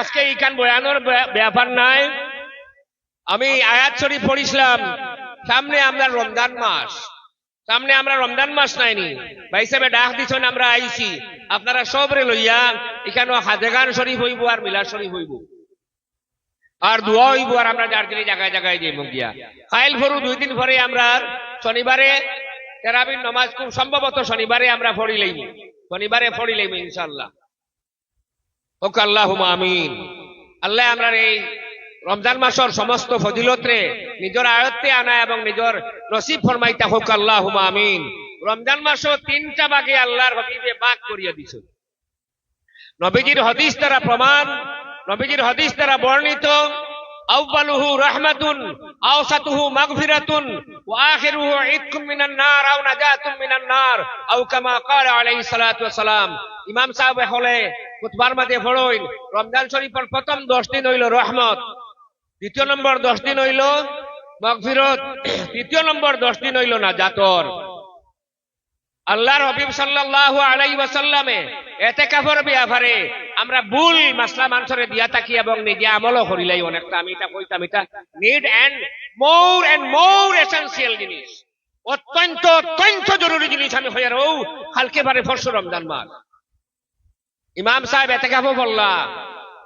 আজকে এইখান বয়ানোর ব্য- ব্যাপার নাই। আমি আয়াত শরীফ পড়িছিলাম। সামনে আমরা রমজান মাস। সামনে আমরা রমজান মাস নাইনি। ভাই সাহেব, ডাক দিছেন, আমরা আইছি। আপনারা সবরে লইয়া এখানে হাজেগান শরীফ হইব আর মিলাদ শরীফ হইব। আর দোয়া হইব আর আমরা দিনে জায়গায় জায়গায় যাইব গিয়া ফাইল ভরু দুই দিন পরে আমরা শনিবারে তেরাবির নমাজ খুব সম্ভবত শনিবারে আমরা পড়ি লইব শনিবারে পড়ি লইব ইনশাল্লাহ আমিন। আল্লাহ আমরা এই রমজান মাসের সমস্ত নিজের আয়ত্তে আনা এবং নিজের নসিব হোক আল্লাহ আমিন। রমজান তিনটা আল্লাহর হবিবে বাক করিয়া দিছে নবীজির হদিস দ্বারা প্রমাণ, নবীজির হদিস দ্বারা বর্ণিত রহমাতুন, আওসাতুহু মাগফিরাতুন মিনান নার, আও নাজাতুম মিনান নার, আও কামা ক্বালা আলাইহিস সালাতু ওয়াস সালাম। ইমাম সাহেব হলে খুতবার মাঝে পড়ইন রমজান শরীফের প্রথম 10 দিন হইল রহমত। দ্বিতীয় নম্বর 10 দিন হইল মাগফিরত। তৃতীয় নম্বর 10 দিন হইল নাজাতর। আল্লাহর হবিব সাল্লাল্লাহু আলাইহি ওয়াসাল্লামে এতেকাফের ব্যাপারে আমরা ভুল মাসলা মানুষরে দিয়া থাকি এবং নিজে আমলও করিলাই অনেকটা। আমি এটা কইতাম, এটা need and more and more essential জিনিস। অত্যন্ত অত্যন্ত জরুরি জিনিস আমি হইয়ার ও হালকে বারে ফরস রমজান মাস। ইমাম সাহেব এতে এতেকাফও বললা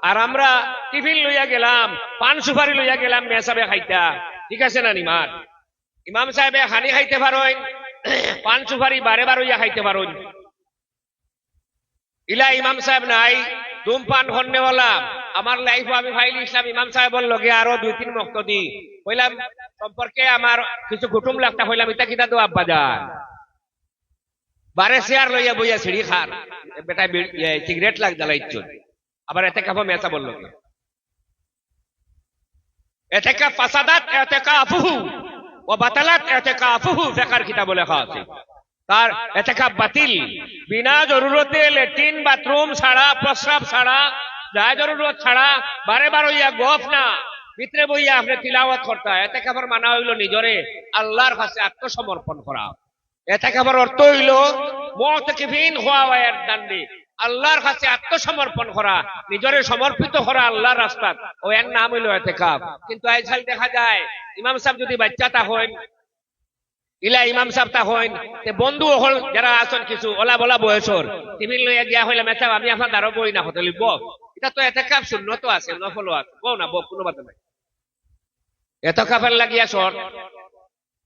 আর আমরা টিফিন লইয়া গেলাম, পান সুপারি লইয়া গেলাম, মেসাবে খাইতা। ঠিক আছে না নিমার ইমাম সাহেবে হানি খাইতে পারেন পান সুপারি বারে বার হইয়া খাইতে পারেন ইলা ইমাম সাহেব নাই ধূমপান হন্নেওয়ালা আমার লাইফ আমি ফাইল ইসলাম, ইমাম সাহেবের লগে আরও দুই তিন মক্ত দি হইলাম সম্পর্কে আমার কিছু কুটুম লাগতা হইলাম ইতা কিতা তো আব্বা যান বারে চেয়ার লইয়া বইয়া সিঁড়ি খান বেটা সিগারেট লাগ জ্বালাইছ আবার এতে কাপা মেসা বলল এতে কা ফাসাদাত, এতে কা আফুহু। ও বাতালাত, এতে কা আফুহু ফেকার কিতাব লেখা আছে। তার এতেকাপ বাতিল। বিনা জরুরতে লেট্রিন বাথরুম ছাড়া, প্রস্রাব ছাড়া, যা জরুরত ছাড়া, বারে বার হইয়া গফ না। ভিতরে বইয়া আপনি তিলাওয়াত করতে এতে খাবার মানা হইল নিজরে আল্লাহর কাছে আত্মসমর্পণ করা। এতে খাবার অর্থ হইল হওয়া দান্ডে। আল্লাহর কাছে আত্মসমর্পণ করা, নিজরে সমর্পিত করা আল্লাহর ও এর নাম হইল কিন্তু দেখা যায়, ইমাম সাহেব যদি বাচ্চাটা হয় ইলা ইমাম তা তে বন্ধু হল, যারা আছেন কিছু, ওলা বলা বয়সর, টিফিন লইয়া গিয়া হইলে মেচাব আমি আপনার দ্বারা বই না, হতে লিখব এটা তো এতে কাপ শূন্য তো আছে নফল আছে। বউ না বউ কোনো বাদ নাই। এত কাপের লাগিয়া শর্ট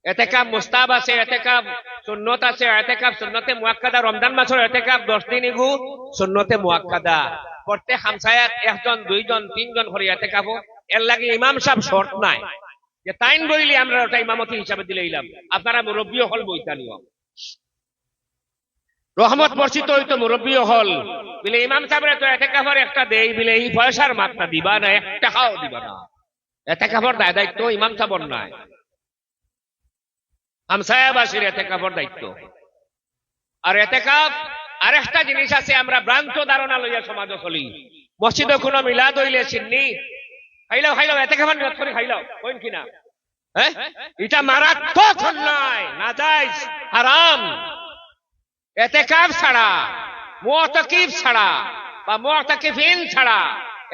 এতে কাপ মুস্তাব আছে এতে কাপ সুন্নত আছে এতে কাপ সুন্নতে মুয়াক্কাদা রমজান মাসের এতে কাপ দশ দিন ইগু সুন্নতে মুয়াক্কাদা প্রত্যেক হামসায়াত একজন, দুইজন, তিনজন করে এতে কাপ এর লাগে ইমাম সাহেব শর্ট নাই। যে তাইন বইলে আমরা ওটা ইমামতি হিসাবে দিলে ইলাম। আপনারা মুরব্বী হল বইতানিও রহমত বর্ষিত হইতো মুরব্বী হল। বিলে ইমাম সাহেবের তো এতে কাপড় একটা দেই, বিলে এই পয়সার মাত্রা দিবা না এক টাকাও দিবা না। এতে দায় দায়িত্ব ইমাম সাহেবর নাই। হামসায়াবাসীর এতে কাপড় দায়িত্ব। আর এতে কাপ, আরেকটা জিনিস আছে, আমরা ভ্রান্ত ধারণা লইয়া সমাজ চলি। মসজিদে কোনো মিলাদ হইলে চিন্নি খাইলাও খাইলাও, এতে খাবার নিয়ত করে, খাইলাও, কইন কিনা হ্যাঁ এটা মারাত্মক অন্যায় না যাই হারাম। এতে কাপ ছাড়া মুতকিফ ছাড়া বা মুতকিফিন ছাড়া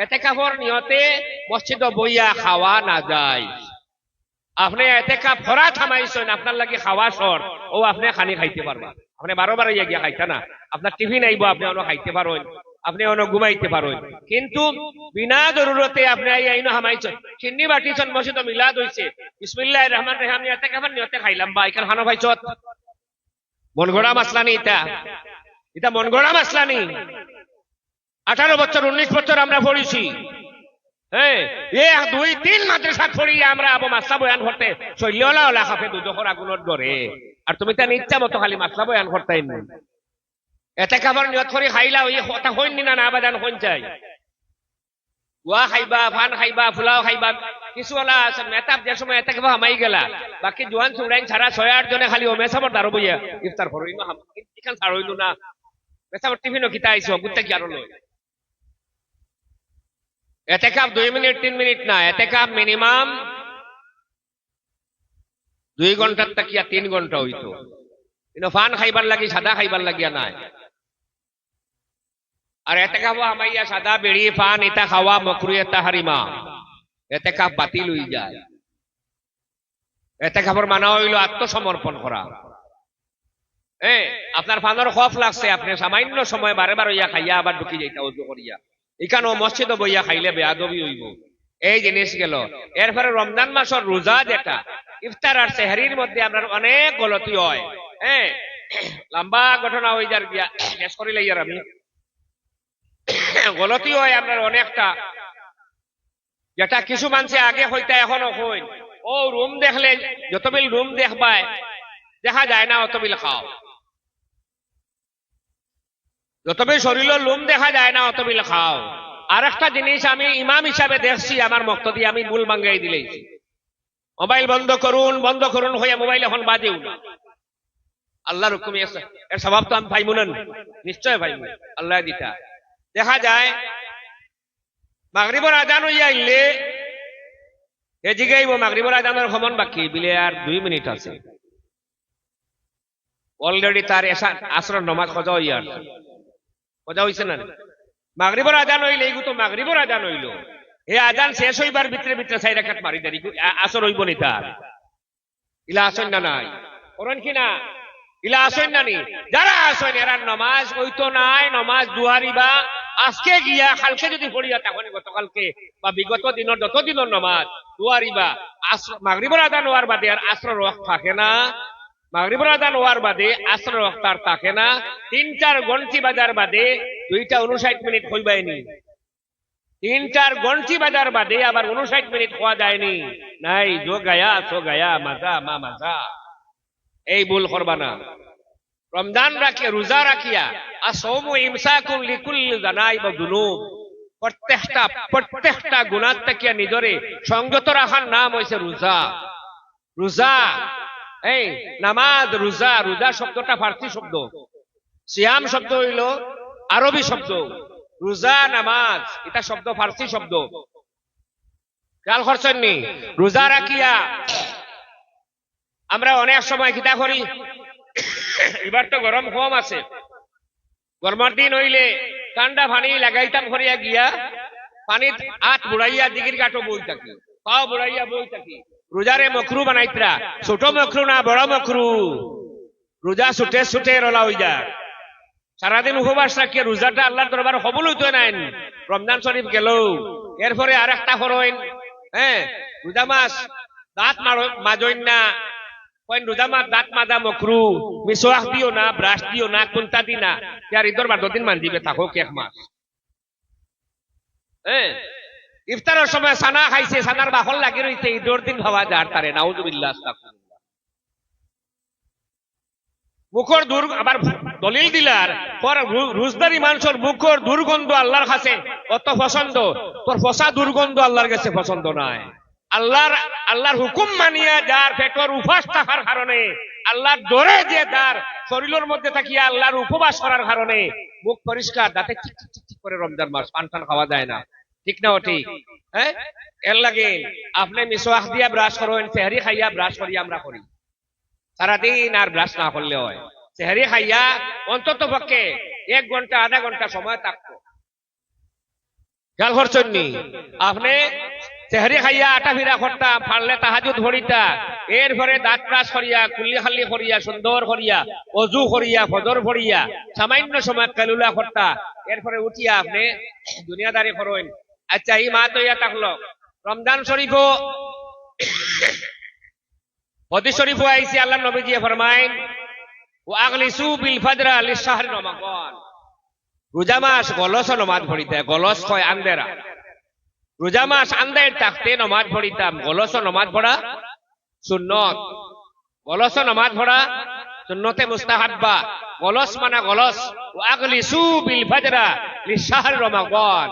এতে কাপড় নিয়তে মসজিদ বইয়া খাওয়া না যায় আপনি এতে কাপ ফরা থামাইছেন, আপনার লাগে খাওয়া সর ও আপনি খানি খাইতে পারবা। আপনি বারো বারো গিয়া খাইতা না। আপনার টিফিন আইব আপনি অন্য খাইতে পারেন আপনি অন্য ঘুমাইতে পারেন কিন্তু বিনা জরুরতে আপনি আই আইনো হামাইছেন। চিন্নি বাটিছেন মসজিদ মিলাদ হইছে বিসমিল্লাহ রহমান রহিম এতে খাবার নিয়তে খাইলাম বা এখানে খানো খাইছত মন গড়া মাসলা নি এটা এটা মন গড়া মাসলা নি আঠারো বছর উনিশ বছর আমরা পড়েছি দুই, তিন মাদ্রাসা পড়ি আমরা মাসলা বয়ান আর তুমি ইচ্ছা মতো খালি মাসলা বয়ান এতে খাবার নিয়ত খাইলা ওই কথা হইনি না না আবাদান হইন চাই ওয়া খাইবা ফান খাইবা ফুলাও খাইবা, কিছু ওলা মেতাব যে সময় এতে খাবা হামাই গেলা। বাকি জোয়ান চুড়াইন ছাড়া ছয় আট জনে খালি ও মেসাবর দাঁড়ো বইয়া। ইফতার করো ছাড়ইলো না। মেসাবর টিফিনও কিতা আইছো গুত্তা কি আরও লই এতে কাপ দুই মিনিট, তিন মিনিট না এতে কাপ মিনিমাম দুই ঘণ্টার তাকিয়া তিন ঘণ্টা হইতো। কিন্তু ফান খাইবার লাগি, সাদা খাইবার লাগিয়া নাই। আর এতে খাব হামাইয়া সাদা বেড়ি পান এটা খাওয়া মকরু এটা হারিমা এতে কাপ বাতিল হয়ে যায়। এতে খাবার মানা হইল আত্মসমর্পণ করা এ আপনার ফানোর খফ লাগছে, আপনি সামান্য সময় বারে বার হইয়া খাইয়া আবার ঢুকি যাইতা উজু করিয়া এখানে মসজিদ বইয়া খাইলে বেয়াদবি হইব। এই জিনিস গেল। এরপরে রমজান মাসের রোজা যেটা, ইফতার আর সেহারির মধ্যে আপনার অনেক গলতি হয়। হ্যাঁ? লম্বা ঘটনা হয়ে যার গিয়া, শেষ করিলে ইয়ার আমি। গলতি হয় আপনার অনেকটা। যেটা কিছু মানুষে আগে হইতা এখনও হই। ও রুম দেখলে, যতবিল রুম দেখবায়, দেখা যায় না অতবিল খাও। যতবিল শরীরের লুম দেখা যায় না, অতবিল খাও। আর একটা জিনিস আমি ইমাম হিসাবে দেখছি, আমার মক্ত দিয়ে আমি ভুল ভাঙ্গাই দিলেছি। মোবাইল বন্ধ করুন বন্ধ করুন হইয়া মোবাইল এখন বাজেও না আল্লাহর হুকুমে এর স্বভাব তো আমি পাইমু না নিশ্চয় পাইমু আল্লাহ দিতা। দেখা যায়, মাগরিবর আজান হইয়া আইলে এ জিগাইব মাগরিবর আজানের সমন বাকি, বিলে আর দুই মিনিট আছে। অলরেডি তার এসা আসর নমাজ খোঁজা হইয়া খোঁজা হইছে না মাগরিবর আজান হইলে এইগু তো মাগরিবর আজান হইল। এ আজান শেষ হইবার ভিতরে ভিতরে সাইড রাখাত মারি দাঁড়ি আসর হইব নি তার। ইলা আসন না নাই? করেন কি না? ইলা আসেন না নি? যারা আসেন এরা নমাজ ওই তো নাই, নমাজ দুহারিবা আজকে গিয়া, কালকে যদি পড়িয়া তখন গতকালকে বা বিগত দিনের যত দিনের নমাজ দুহারিবা মাগরিবর আদান হওয়ার বাদে আর আশ্র রক থাকে না। মাগরিবর আদান বাদে আশ্র রক তার থাকে না। তিন, চার বাজার বাদে দুইটা উনষাট মিনিট তিন, চার বাজার বাদে আবার উনষাট মিনিট যায়নি। নাই গায়া, সো গায়া, মাজা, মা মাজা। এই ভুল করবা না। রমজান রাখিয়া, রোজা রাখিয়া আর সৌম ইমসাকুল লিকুল জানাই বা দুনুব। প্রত্যেকটা প্রত্যেকটা গুণার নিজরে সংযত রাখার নাম হয়েছে রোজা। রোজা এই, নামাজ, রোজা রোজা শব্দটা ফার্সি শব্দ। সিয়াম শব্দ হইল আরবি শব্দ। রোজা, নামাজ, এটা শব্দ ফার্সি শব্দ। খেয়াল করছেন নি? রোজা রাখিয়া আমরা অনেক সময় কিতা করি? এবার তো গরম কম আছে। গরমের দিন হইলে ঠান্ডা পানি লাগাইতাম করিয়া গিয়া পানিত হাত বুড়াইয়া দিগির কাটো বই থাকি। পাও বুড়াইয়া বই থাকি। রোজারে মখরু বানাইতরা, ছোট মখরু না বড় মখরু? রোজা ছুটে ছুটে রলা হয়ে যায়। সারাদিন উপবাস রাখিয়া রোজাটা আল্লাহর দরবার সবল হইতে নাই। রমজান শরীফ গেল। এরপরে আর একটা করইন হ্যাঁ রোজা মাস দাঁত মাজইন না। কইন রোজা মাস দাঁত মাজা মকরু মিসওয়াক দিও না ব্রাশ দিও না কুন্তা দি না। ইয়ার ঈদর বাদ দিন মান দিবে থাকো এক মাস হ্যাঁ ইফতারের সময় সানা খাইছে সানার বাহল লাগি রইছে ঈদর দিন ভাবা যার তারে, নাউজুবিল্লাহ মুখর দুর আবার দলিল দিলার, পর রুজদারি মানুষের মুখর দুর্গন্ধ আল্লাহর কাছে কত পছন্দ। তোর ফসা দুর্গন্ধ আল্লাহর কাছে পছন্দ নাই। আল্লাহর আল্লাহর হুকুম মানিয়া যার পেটর উপাস থাকার কারণে, আল্লাহর ডরে যে তার শরীরের মধ্যে থাকিয়া আল্লাহর উপবাস করার কারণে, মুখ পরিষ্কার দাঁতে চিক চিক করে রমজান মাস পান খাওয়া যায় না। ঠিক না ও ঠিক? হ্যাঁ? এর লাগে আপনি মিসওয়াক দিয়া ব্রাশ করেন তেহারি খাইয়া ব্রাশ করি আমরা করি। সারাদিন আর ব্রাশ না করলে হয়। সেহারি খাইয়া অন্তত পক্ষে এক ঘণ্টা, আধা ঘণ্টা সময় থাকতো। খেয়াল করছেন আপনি সেহারি খাইয়া আটা ফিরা করতাম ফাড়লে তাহাজুদ ভরিতা, এরপরে দাঁত ব্রাশ করিয়া, কুল্লি খাল্লি করিয়া, সুন্দর করিয়া, অজু করিয়া, ফজর ভরিয়া, সামান্য সময় কালুলা করতা, এরপরে উঠিয়া আপনি দুনিয়াদারি করেন। আচ্ছা এই মা তো ইয়া থাকল। রমজান শরীফও হদিস শরীফও আইসি, আল্লাহ নবীজি ফরমাইন ওয়াগলিসু বিল ফাজরা লিশাহরি রমাদান। রোজা মাস গলস নমাজ পড়িতে, গলস আন্দেরা। রোজা মাস আন্দের থাকতে নমাজ পড়িতাম, গলস নমাজ পড়া সুন্নত। গলস নমাজ পড়া সুন্নতে মুস্তাহাব্বা। গলস মানে গলস ওয়াগলিসু বিল ফাজরা লিশাহরি রমাদান।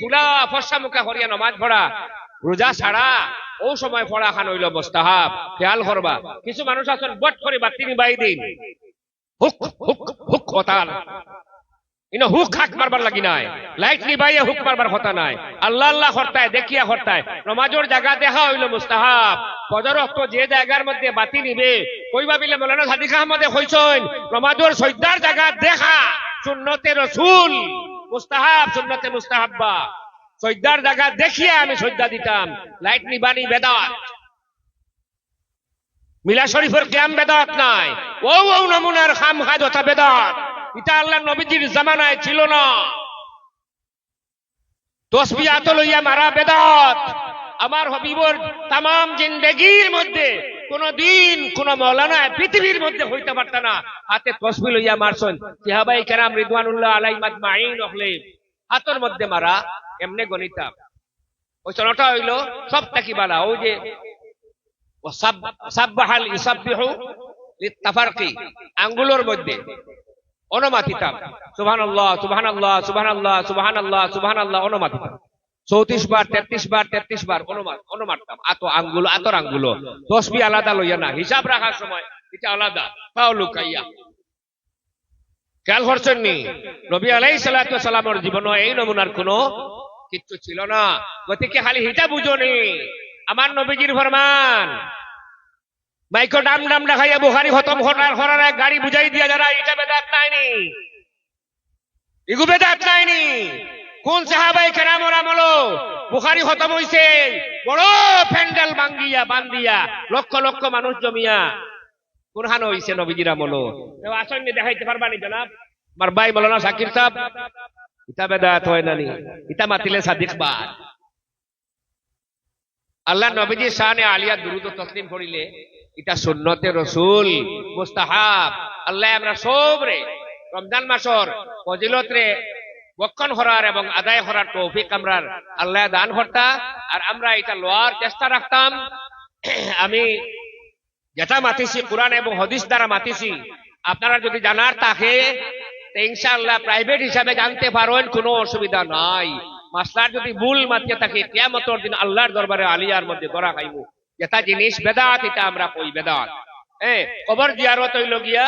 ফুলা মুখা নমাজ পড়া। ছাড়া ও সময় পড়া খান হইল খেয়াল করবা, কিছু মানুষ আছেন বট করে বাতি নিবাই দিন। হুক হুক হুক হতাল ইনো হুক হাক মারবার লাগি নাই লাইট নিবাইয়ে হুক মারবার কথা নাই আল্লাহ আল্লাহ হরতায় দেখিয়া হরতায় নমাজের জায়গা দেখা হইল মুস্তাহাব ফজর অক্ত যে জায়গার মধ্যে বাতি নিবে কই ভাবিলে মৌলানা সাদিক আহমদে হইছইন নমাজের সৈদার জায়গা দেখা সুন্নতে রসুল মুস্তাহাব সুন্নতে মুস্তাহাব্বা সৈদার জায়গা দেখিয়া আমি সৈদা দিতাম লাইট নিবানি বেদাত মিলা শরীফের ক্যাম বেদাত নাই ও ও নমুনার খাম খাদ বেদাত এটা আল্লাহ নবীজির জামানায় ছিল না। তসবি আত লইয়া মারা বেদাত। আমার হবিবর তাম জিন্দেগির মধ্যে কোন দিন কোন মৌলানা পৃথিবীর মধ্যে হইতে পারত না। হাতে তসবি লইয়া মারছন। সিহাবাই কেরাম রিদওয়ানুল্লাহ আলাই মাজমাইন হলে হাতের মধ্যে মারা, এমনে গণিতা। ওই চনটা হইল সব তাকি বালা। ওই যে সাব্বাহাল ইসাব্বিহু লিত্তাফারকি আঙ্গুলের মধ্যে। অনুমাতিতাম। সুবহানাল্লাহ সুবহানাল্লাহ সুবহানাল্লাহ সুবহানাল্লাহ সুবহানাল্লাহ, অনুমাতিতাম। চৌত্রিশ বার, তেত্রিশ বার তেত্রিশ বার অনুমান অনুমারতাম। আত আঙ্গুল, আতর আঙ্গুলো তসবি আলাদা লইয়া না। হিসাব রাখার সময় এটা আলাদা। তাও লুকাইয়া। খেয়াল করছেন নি নবী আলাই সালামের জীবন এই নমুনার কোনো কিচ্ছু ছিল না। গতিকে খালি হিটা বুঝনি আমার নবীজির ফরমান। মাইকো ডাম ডাম দেখাইয়া বুহারি খতম করার করার গাড়ি বুঝাই দিয়া যারা, এটা বেদাত নাইনি। ইগু বেদাত নাইনি। কোন সাহাবাই কেরামর আমলো বুখারি খতম হইছে। বড় প্যান্ডেল বাঙ্গিয়া বান্দিয়া লক্ষ লক্ষ মানুষ জমিয়া। কোন হইছে নবীজির আমলো আসন দেখাইতে পারবা নি জনাব? আমার ভাই বলো না সাকির সাহেব। ইটা বেদাত হয় নানি ইটা মাতিলে সাদিক বাদ। আল্লাহ নবীজি শানে আলিয়া দুরুদ তসলিম করিলে এটা সুন্নতে রসুল, মুস্তাহাব। আল্লাহ আমরা সব রে রমজান মাসর ফজিলত রে বক্ষণ করার এবং আদায় করার তৌফিক আমরা আল্লাহ দান করতা আর আমরা এটা লোয়ার চেষ্টা রাখতাম। আমি যেটা মাতিছি, কোরআন এবং হদিস দ্বারা মাতিছি, আপনারা যদি জানার থাকে, তো ইনশাআল্লাহ প্রাইভেট হিসাবে জানতে পারেন কোনো অসুবিধা নাই। মাসলার যদি ভুল মাতিয়ে থাকে, কেয়ামতর দিন আল্লাহর দরবারে আলিয়ার মধ্যে ধরা খাইব। যেটা জিনিস বেদাত এটা আমরা কই বেদাত হ্যাঁ কবর জিয়ারত হইল গিয়া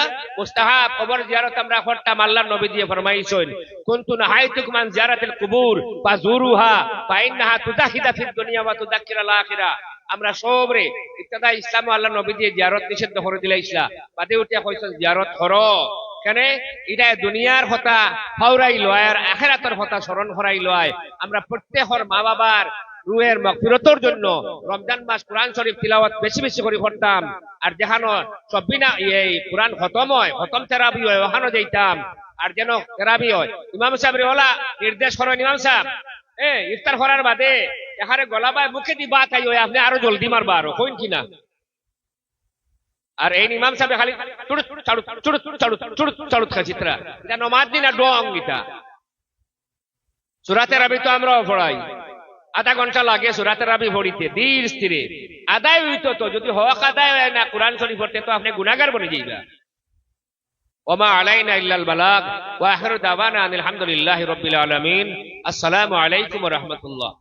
কবর জিয়ারত আমরা করতাম নবী দিয়ে ফরমাইছেন কুবুর দুনিয়া আমরা সবরে ইসলাম আল্লাহ নবী দিয়ে জিয়ারত নিষিদ্ধ করে দিলে ইসলাম বাদে উঠিয়া কইছেন, জিয়ারত করো। কেন? এটা দুনিয়ার কথা ফাউরাই লয় আর আখেরাতের কথা স্মরণ করাই লয়। আমরা প্রত্যেকর মা বাবার রুহের মগফিরতর জন্য রমজান মাস কোরআন শরীফ তিলাওয়াত বেশি বেশি করে করতাম। আর যেখানো সবিনা এই কোরআন খতম হয়, খতম তেরাবি হয়, ওখানো যাইতাম। আর যেন তেরাবি হয়। ইমাম সাহেব ওলা, নির্দেশ করেন ইমাম সাহেব। এ, ইফতার করার বাদে এখানে গলাবায় মুখে দি বাত আই হয় আপনি আরও জলদি মারবা আরও, কইন কিনা আর এই ইমাম সাহেব খালি চুড়ু চাড়ু চুড়ু চাড়ু চুড়ু চাড়ু চিত্রা। এটা নমাজ দিন আর ডং গীতা। সুরাতের আবি তো আমরাও পড়াই। আধা ঘণ্টা লাগে সুরাতে রাবি ভরিতে ধীর স্থিরে আদায় হইতো তো যদি হক আদায় হয় না কোরআন শরীফ পড়তে তো আপনি গুনাগার বনে যাইবা ওমা আলাইনা ইল্লাল বালাগ, ওয়া আখিরু দাওয়ানা আনিল হামদুলিল্লাহি রাব্বিল আলামিন। আসসালামু আলাইকুম ওয়া রাহমাতুল্লাহ